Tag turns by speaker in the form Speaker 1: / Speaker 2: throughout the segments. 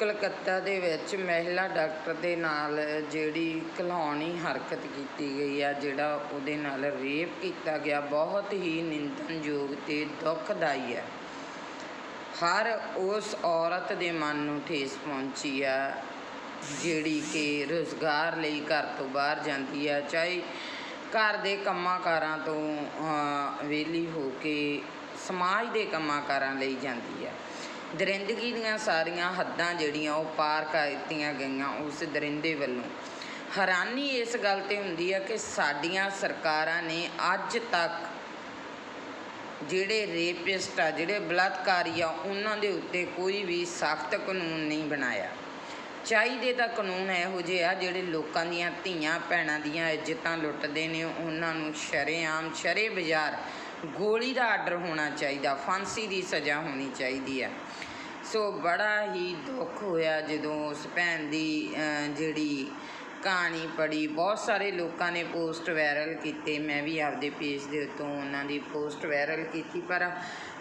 Speaker 1: ਕਲਕੱਤਾ ਦੇ ਵਿੱਚ ਮਹਿਲਾ ਡਾਕਟਰ ਦੇ ਨਾਲ ਜਿਹੜੀ ਘਿਨੌਣੀ ਹਰਕਤ ਕੀਤੀ ਗਈ ਆ, ਜਿਹੜਾ ਉਹਦੇ ਨਾਲ ਰੇਪ ਕੀਤਾ ਗਿਆ, ਬਹੁਤ ਹੀ ਨਿੰਦਣਯੋਗ ਤੇ ਦੁਖਦਾਈ ਹੈ ਹਰ ਉਸ ਔਰਤ ਦੇ ਮਨ ਨੂੰ ਠੇਸ ਪਹੁੰਚੀ ਆ, ਜਿਹੜੀ ਕਿ ਰੁਜ਼ਗਾਰ ਲਈ ਘਰ ਤੋਂ ਬਾਹਰ ਜਾਂਦੀ ਆ, ਚਾਹੇ ਘਰ ਦੇ ਕੰਮਾਂ ਕਾਰਾਂ ਤੋਂ ਵਿਹਲੀ ਹੋ ਕੇ ਸਮਾਜ ਦੇ ਕੰਮਾਂ ਕਾਰਾਂ ਲਈ ਜਾਂਦੀ ਆ। ਦਰਿੰਦਗੀ ਦੀਆਂ ਸਾਰੀਆਂ ਹੱਦਾਂ ਜਿਹੜੀਆਂ ਉਹ ਪਾਰ ਕਰ ਦਿੱਤੀਆਂ ਗਈਆਂ ਉਸ ਦਰਿੰਦੇ ਵੱਲੋਂ। ਹੈਰਾਨੀ ਇਸ ਗੱਲ ਤੇ ਹੁੰਦੀ ਆ ਕਿ ਸਾਡੀਆਂ ਸਰਕਾਰਾਂ ਨੇ ਅੱਜ ਤੱਕ ਜਿਹੜੇ ਰੇਪਿਸਟ ਆ, ਜਿਹੜੇ ਬਲਾਤਕਾਰੀ ਆ, ਉਹਨਾਂ ਦੇ ਉੱਤੇ ਕੋਈ ਵੀ ਸਖਤ ਕਾਨੂੰਨ ਨਹੀਂ ਬਣਾਇਆ। ਚਾਹੀਦੇ ਤਾਂ ਕਾਨੂੰਨ ਇਹੋ ਜਿਹੇ ਆ ਜਿਹੜੇ ਲੋਕਾਂ ਦੀਆਂ ਧੀਆਂ, ਭੈਣਾਂ ਦੀਆਂ ਇੱਜ਼ਤਾਂ ਲੁੱਟਦੇ ਨੇ, ਉਹਨਾਂ ਨੂੰ ਸ਼ਰੇਆਮ ਸ਼ਰੇ ਬਾਜ਼ਾਰ ਗੋਲੀ ਦਾ ਆਰਡਰ ਹੋਣਾ ਚਾਹੀਦਾ, ਫਾਂਸੀ ਦੀ ਸਜ਼ਾ ਹੋਣੀ ਚਾਹੀਦੀ ਆ ਸੋ ਬੜਾ ਹੀ ਦੁੱਖ ਹੋਇਆ ਜਦੋਂ ਉਸ ਭੈਣ ਦੀ ਜਿਹੜੀ ਕਹਾਣੀ ਪੜੀ ਬਹੁਤ ਸਾਰੇ ਲੋਕਾਂ ਨੇ ਪੋਸਟ ਵਾਇਰਲ ਕੀਤੇ, ਮੈਂ ਵੀ ਆਪਦੇ ਪੇਜ ਦੇ ਉੱਤੋਂ ਉਹਨਾਂ ਦੀ ਪੋਸਟ ਵਾਇਰਲ ਕੀਤੀ, ਪਰ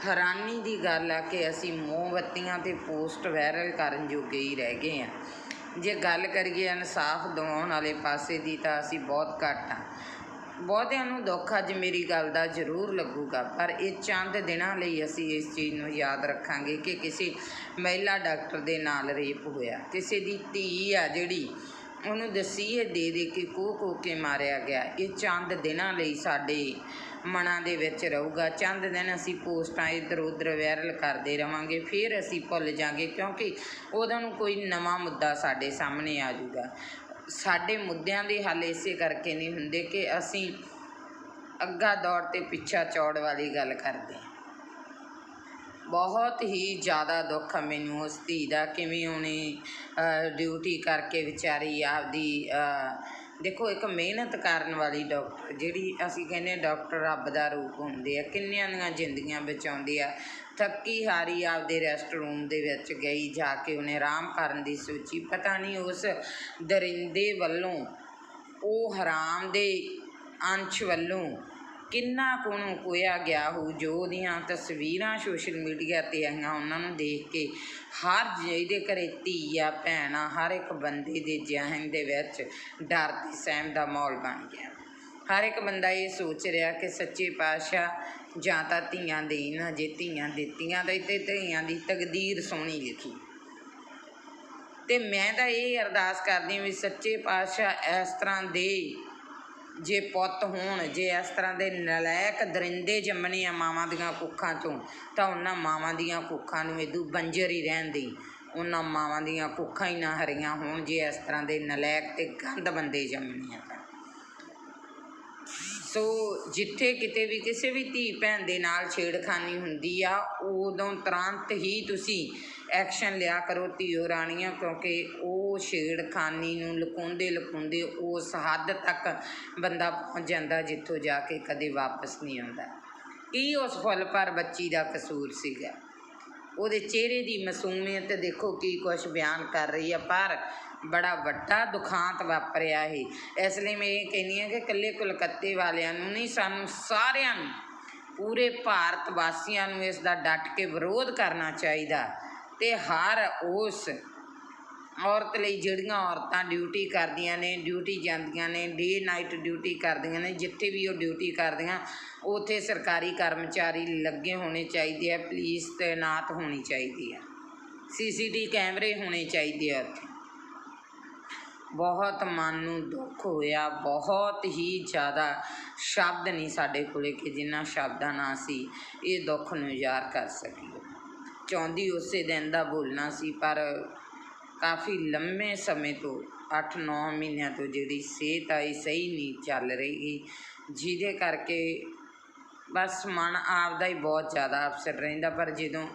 Speaker 1: ਹੈਰਾਨੀ ਦੀ ਗੱਲ ਆ ਕਿ ਅਸੀਂ ਮੋਮਬੱਤੀਆਂ ਤੇ ਪੋਸਟ ਵਾਇਰਲ ਕਰਨ ਜੋਗੇ ਹੀ ਰਹਿ ਗਏ ਆ ਜੇ ਗੱਲ ਕਰੀਏ ਇਨਸਾਫ ਦਿਵਾਉਣ ਵਾਲੇ ਪਾਸੇ ਦੀ ਤਾਂ ਅਸੀਂ ਬਹੁਤ ਘੱਟ ਆ ਬਹੁਤਿਆਂ ਨੂੰ ਦੁੱਖ ਅੱਜ ਮੇਰੀ ਗੱਲ ਦਾ ਜ਼ਰੂਰ ਲੱਗੂਗਾ, ਪਰ ਇਹ ਚੰਦ ਦਿਨਾਂ ਲਈ ਅਸੀਂ ਇਸ ਚੀਜ਼ ਨੂੰ ਯਾਦ ਰੱਖਾਂਗੇ ਕਿ ਕਿਸੇ ਮਹਿਲਾ ਡਾਕਟਰ ਦੇ ਨਾਲ ਰੇਪ ਹੋਇਆ। ਕਿਸੇ ਦੀ ਧੀ ਆ ਜਿਹੜੀ, ਉਹਨੂੰ ਦਸੀਏ ਦੇ ਦੇ ਕੇ ਕੋ ਕੋ ਕੇ ਮਾਰਿਆ ਗਿਆ। ਇਹ ਚੰਦ ਦਿਨਾਂ ਲਈ ਸਾਡੇ ਮਨਾਂ ਦੇ ਵਿੱਚ ਰਹੂਗਾ। ਚੰਦ ਦਿਨ ਅਸੀਂ ਪੋਸਟਾਂ ਇੱਧਰ ਉੱਧਰ ਵਾਇਰਲ ਕਰਦੇ ਰਵਾਂਗੇ, ਫਿਰ ਅਸੀਂ ਭੁੱਲ ਜਾਾਂਗੇ ਕਿਉਂਕਿ ਉਦੋਂ ਨੂੰ ਕੋਈ ਨਵਾਂ ਮੁੱਦਾ ਸਾਡੇ ਸਾਹਮਣੇ ਆ ਜਾਊਗਾ। ਸਾਡੇ ਮੁੱਦਿਆਂ ਦੇ ਹੱਲ ਇਸੇ ਕਰਕੇ ਨਹੀਂ ਹੁੰਦੇ ਕਿ ਅਸੀਂ ਅੱਗਾ ਦੌੜ ਤੇ ਪਿੱਛਾ ਚੌੜ ਵਾਲੀ ਗੱਲ ਕਰਦੇ ਬਹੁਤ ਹੀ ਜ਼ਿਆਦਾ ਦੁੱਖ ਆ ਮੈਨੂੰ ਉਸ ਧੀ ਦਾ, ਕਿਵੇਂ ਉਹਨੇ ਡਿਊਟੀ ਕਰਕੇ ਵਿਚਾਰੀ ਆਪਦੀ ਦੇਖੋ ਇੱਕ ਮਿਹਨਤ ਕਰਨ ਵਾਲੀ ਡਾਕਟਰ, ਜਿਹੜੀ ਅਸੀਂ ਕਹਿੰਦੇ ਡਾਕਟਰ ਰੱਬ ਦਾ ਰੂਪ ਹੁੰਦੇ ਆ, ਕਿੰਨਿਆਂ ਦੀਆਂ ਜ਼ਿੰਦਗੀਆਂ ਬਚਾਉਂਦੇ ਆ ਥੱਕੀ ਹਾਰੀ ਆਪਦੇ ਰੈਸਟ ਰੂਮ ਦੇ ਵਿੱਚ ਗਈ, ਜਾ ਕੇ ਉਹਨੇ ਆਰਾਮ ਕਰਨ ਦੀ ਸੋਚੀ। ਪਤਾ ਨਹੀਂ ਉਸ ਦਰਿੰਦੇ ਵੱਲੋਂ, ਉਹ ਹਰਾਮ ਦੇ ਅੰਸ਼ ਵੱਲੋਂ ਕਿੰਨਾ ਕੁ ਨੂੰ ਕੋਇਆ ਗਿਆ ਹੋ, ਜੋ ਉਹਦੀਆਂ ਤਸਵੀਰਾਂ ਸੋਸ਼ਲ ਮੀਡੀਆ ਤੇ ਆਈਆਂ, ਉਹਨਾਂ ਨੂੰ ਦੇਖ ਕੇ ਹਰ ਜਿਹਦੇ ਘਰੇ ਧੀ ਆ ਭੈਣ ਆ, ਹਰ ਇੱਕ ਬੰਦੇ ਦੇ ਜ਼ਿਹਨ ਦੇ ਵਿੱਚ ਡਰ ਤੇ ਸਹਿਮ ਦਾ ਮਾਹੌਲ ਬਣ ਗਿਆ। ਹਰ ਇੱਕ ਬੰਦਾ ਇਹ ਸੋਚ ਰਿਹਾ ਕਿ ਸੱਚੇ ਪਾਤਸ਼ਾਹ ਜਾਂ ਤਾਂ ਧੀਆਂ ਦੇਈ ਨਾ ਜੇ ਧੀਆਂ ਦਿੱਤੀਆਂ ਤਾਂ ਤੇ ਧੀਆਂ ਦੀ ਤਕਦੀਰ ਸੋਹਣੀ ਲਿਖੀ। ਤੇ ਮੈਂ ਤਾਂ ਇਹ ਅਰਦਾਸ ਕਰਦੀ ਹਾਂ ਵੀ ਸੱਚੇ ਪਾਤਸ਼ਾਹ ਇਸ ਤਰ੍ਹਾਂ ਦੇ ਜੇ ਪੁੱਤ ਹੋਣ, ਜੇ ਇਸ ਤਰ੍ਹਾਂ ਦੇ ਨਲਾਇਕ ਦਰਿੰਦੇ ਜੰਮਣੇ ਆ ਮਾਵਾਂ ਦੀਆਂ ਕੁੱਖਾਂ ਤੋਂ ਤਾਂ ਉਹਨਾਂ ਮਾਵਾਂ ਦੀਆਂ ਕੁੱਖਾਂ ਨੂੰ ਇਦੂ ਬੰਜਰ ਹੀ ਰਹਿਣ ਦੇ ਉਹਨਾਂ ਮਾਵਾਂ ਦੀਆਂ ਕੁੱਖਾਂ ਹੀ ਨਾ ਹਰੀਆਂ ਹੋਣ, ਜੇ ਇਸ ਤਰ੍ਹਾਂ ਦੇ ਨਲਾਇਕ ਤੇ ਗੰਦ ਬੰਦੇ ਜੰਮਣੇ ਆ ਤਾਂ। ਸੋ ਜਿੱਥੇ ਕਿਤੇ ਵੀ ਕਿਸੇ ਵੀ ਧੀ ਭੈਣ ਦੇ ਨਾਲ ਛੇੜਖਾਨੀ ਹੁੰਦੀ ਆ, ਉਦੋਂ ਤੁਰੰਤ ਹੀ ਤੁਸੀਂ ਐਕਸ਼ਨ ਲਿਆ ਕਰੋ ਧੀਓ ਰਾਣੀਆਂ, ਕਿਉਂਕਿ ਉਹ ਛੇੜਖਾਨੀ ਨੂੰ ਲੁਕਾਉਂਦੇ ਲੁਕਾਉਂਦੇ ਉਸ ਹੱਦ ਤੱਕ ਬੰਦਾ ਪਹੁੰਚ ਜਾਂਦਾ ਜਿੱਥੋਂ ਜਾ ਕੇ ਕਦੇ ਵਾਪਸ ਨਹੀਂ ਆਉਂਦਾ। ਕੀ ਉਸ ਫੁੱਲ ਪਰ ਬੱਚੀ ਦਾ ਕਸੂਰ ਸੀਗਾ? ਉਹਦੇ ਚਿਹਰੇ ਦੀ ਮਾਸੂਮੀਅਤ ਦੇਖੋ ਕੀ ਕੁਛ ਬਿਆਨ ਕਰ ਰਹੀ ਆ, ਪਰ ਬੜਾ ਵੱਡਾ ਦੁਖਾਂਤ ਵਾਪਰਿਆ ਹੈ ਇਸ ਲਈ ਮੈਂ ਇਹ ਕਹਿੰਦੀ ਹਾਂ ਕਿ ਇਕੱਲੇ ਕਲਕੱਤੇ ਵਾਲਿਆਂ ਨੂੰ ਨਹੀਂ, ਸਾਨੂੰ ਸਾਰਿਆਂ ਨੂੰ, ਪੂਰੇ ਭਾਰਤ ਵਾਸੀਆਂ ਨੂੰ ਇਸ ਦਾ ਡਟ ਕੇ ਵਿਰੋਧ ਕਰਨਾ ਚਾਹੀਦਾ ਤੇ ਹਰ ਉਸ ਔਰਤ ਲਈ ਜਿਹੜੀਆਂ ਔਰਤਾਂ ਡਿਊਟੀ ਕਰਦੀਆਂ ਨੇ, ਡਿਊਟੀ ਜਾਂਦੀਆਂ ਨੇ, ਡੇ ਨਾਈਟ ਡਿਊਟੀ ਕਰਦੀਆਂ ਨੇ, ਜਿੱਥੇ ਵੀ ਉਹ ਡਿਊਟੀ ਕਰਦੀਆਂ, ਉੱਥੇ ਸਰਕਾਰੀ ਕਰਮਚਾਰੀ ਲੱਗੇ ਹੋਣੇ ਚਾਹੀਦੇ ਆ, ਪੁਲਿਸ ਤੈਨਾਤ ਹੋਣੀ ਚਾਹੀਦੀ ਆ। ਸੀਸੀਟੀ ਕੈਮਰੇ ਹੋਣੇ ਚਾਹੀਦੇ ਆ ਉੱਥੇ। ਬਹੁਤ ਮਨ ਨੂੰ ਦੁੱਖ ਹੋਇਆ, ਬਹੁਤ ਹੀ ਜ਼ਿਆਦਾ ਸ਼ਬਦ ਨਹੀਂ ਸਾਡੇ ਕੋਲੇ ਕਿ ਜਿਨ੍ਹਾਂ ਸ਼ਬਦਾਂ ਨਾਲ ਅਸੀਂ ਇਹ ਦੁੱਖ ਨੂੰ ਯਾਰ ਕਰ ਸਕੀਏ। ਚਾਹੁੰਦੀ ਉਸੇ ਦਿਨ ਦਾ ਬੋਲਣਾ ਸੀ, ਪਰ ਕਾਫੀ ਲੰਮੇ ਸਮੇਂ ਤੋਂ 8-9 ਮਹੀਨਿਆਂ ਤੋਂ ਜਿਹੜੀ ਸਿਹਤ ਆਈ ਸਹੀ ਨਹੀਂ ਚੱਲ ਰਹੀ ਜਿਹਦੇ ਕਰਕੇ ਬਸ ਮਨ ਆਪਦਾ ਹੀ ਬਹੁਤ ਜ਼ਿਆਦਾ ਅਫਸਰ ਰਹਿੰਦਾ, ਪਰ ਜਦੋਂ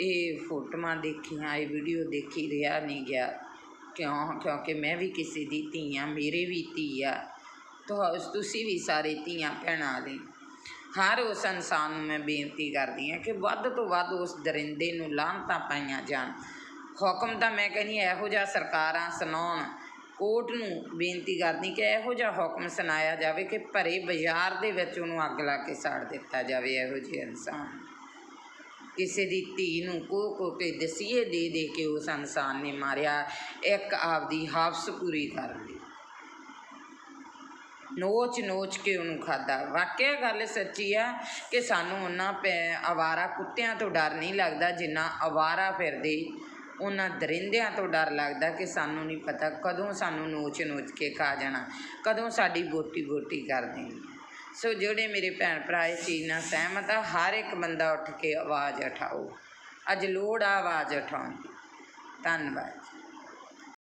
Speaker 1: ਇਹ ਫੋਟੋਆਂ ਦੇਖੀਆਂ, ਇਹ ਵੀਡੀਓ ਦੇਖੀ, ਰਿਹਾ ਨਹੀਂ ਗਿਆ। ਕਿਉਂ? ਕਿਉਂਕਿ ਮੈਂ ਵੀ ਕਿਸੇ ਦੀ ਧੀ ਹਾਂ, ਮੇਰੇ ਵੀ ਧੀ ਆ। ਤੁਹਾ, ਤੁਸੀਂ ਵੀ ਸਾਰੇ ਧੀਆਂ ਭੈਣਾਂ ਦੇ। ਹਰ ਉਸ ਇਨਸਾਨ ਨੂੰ ਮੈਂ ਬੇਨਤੀ ਕਰਦੀ ਹਾਂ ਕਿ ਵੱਧ ਤੋਂ ਵੱਧ ਉਸ ਦਰਿੰਦੇ ਨੂੰ ਲਾਹਨਤਾਂ ਪਾਈਆਂ ਜਾਣ। ਹੁਕਮ ਤਾਂ ਮੈਂ ਕਹਿੰਦੀ ਇਹੋ ਜਿਹਾ ਸਰਕਾਰਾਂ ਸੁਣਾਉਣ। ਕੋਰਟ ਨੂੰ ਬੇਨਤੀ ਕਰਦੀ ਕਿ ਇਹੋ ਜਿਹਾ ਹੁਕਮ ਸੁਣਾਇਆ ਜਾਵੇ ਕਿ ਭਰੇ ਬਾਜ਼ਾਰ ਦੇ ਵਿੱਚ ਉਹਨੂੰ ਅੱਗ ਲਾ ਕੇ ਸਾੜ ਦਿੱਤਾ ਜਾਵੇ, ਇਹੋ ਜਿਹੇ ਇਨਸਾਨ। ਕਿਸੇ ਦੀ ਧੀ ਨੂੰ ਕੋ ਕੋ ਕੇ ਦਸੀਏ ਦੇ ਦੇ ਕੇ ਉਸ ਇਨਸਾਨ ਨੇ ਮਾਰਿਆ, ਇੱਕ ਆਪਦੀ ਹਾਫਸ ਪੂਰੀ ਕਰ ਲਈ। ਨੋਚ ਨੋਚ ਕੇ ਉਹਨੂੰ ਖਾਦਾ ਵਾਕਿਆ ਗੱਲ ਸੱਚੀ ਆ ਕਿ ਸਾਨੂੰ ਉਹਨਾਂ ਪੈ ਆਵਾਰਾ ਕੁੱਤਿਆਂ ਤੋਂ ਡਰ ਨਹੀਂ ਲੱਗਦਾ, ਜਿੰਨਾ ਆਵਾਰਾ ਫਿਰਦੇ। ਉਹਨਾਂ ਦਰਿੰਦਿਆਂ ਤੋਂ ਡਰ ਲੱਗਦਾ ਕਿ ਸਾਨੂੰ ਨਹੀਂ ਪਤਾ ਕਦੋਂ ਸਾਨੂੰ ਨੋਚ ਨੋਚ ਕੇ ਖਾ ਜਾਣਾ, ਕਦੋਂ ਸਾਡੀ ਬੋਟੀ ਬੋਟੀ ਕਰ ਦੇਣੀ। ਸੋ ਜਿਹੜੇ ਮੇਰੇ ਭੈਣ ਭਰਾ ਇਹ ਚੀਜ਼ ਨਾਲ ਸਹਿਮਤ ਆ, ਹਰ ਇੱਕ ਬੰਦਾ ਉੱਠ ਕੇ ਆਵਾਜ਼ ਉਠਾਓ। ਅੱਜ ਲੋੜ ਆ ਆਵਾਜ਼ ਉਠਾਉਣ ਦੀ। ਧੰਨਵਾਦ।